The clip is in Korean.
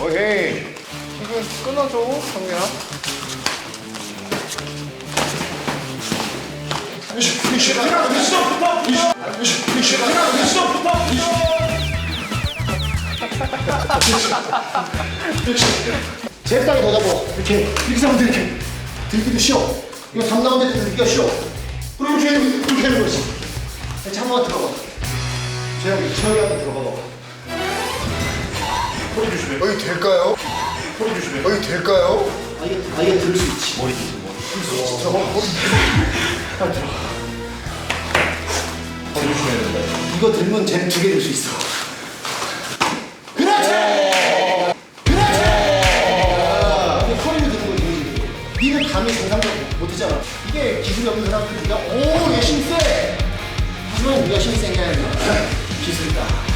오케이. 이거 끊어줘, 성민아. 제 땅에 더 잡아. 이렇게. 이렇게 하면 이렇게. 들기도 쉬워. 이거 담 나오는데 들기가 쉬워. 그리고 이렇게, 이렇게 하는 거지. 잠깐만 들어가. 재혁이, 재혁이한테 들어가 봐. 허리 조심해. 여기 될까요? 허리 조심해. 여기 될까요? 아예, 아예 들을 수 있지. 머리. 들어가. 머리. 빨리 들어가. 허리 조심해야 된다. 이거 들면 쟤는 두개 들 수 있어. 그렇지! 그렇지! 이게 허리를 드는 거지. 니는 감이 정상적으로 못하잖아. 이게 기술이 없는 사람들 우리가 오, 얘 힘세! 하지만 우리가 힘센 게 아니라 기술이다.